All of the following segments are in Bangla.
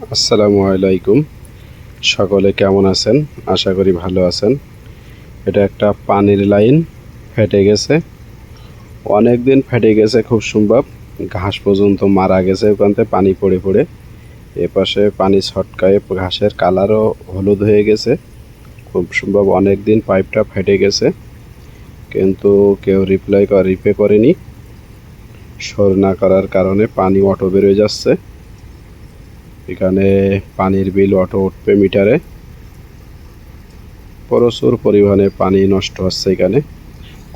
আসসালামু আলাইকুম। সকলে কেমন আছেন? আশা করি ভালো আছেন। এটা একটা পানির লাইন, ফেটে গেছে। অনেক দিন ফেটে গেছে খুব সম্ভব ঘাস পর্যন্ত মারা গেছে ওখান থেকে, পানি পড়ে পড়ে। এপাশে পানি ছটকায়, ঘাসের কালারও হলুদ হয়ে গেছে। খুব সম্ভব অনেক দিন পাইপটা ফেটে গেছে। কিন্তু কেউ রিপ্লাই রিপে করেনি। সর না করার কারণে পানি অটো বেরোয় যাচ্ছে। এখানে পানির বিল, অটো উঠবে মিটারে প্রচুর পরিমাণে পানি নষ্ট হচ্ছে এখানে।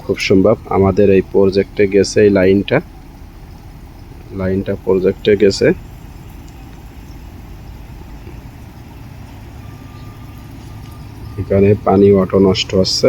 খুব সম্ভব আমাদের এই প্রজেক্টে গেছে এই লাইনটা। লাইনটা প্রজেক্টে গেছে। এখানে পানি, অটো নষ্ট হচ্ছে।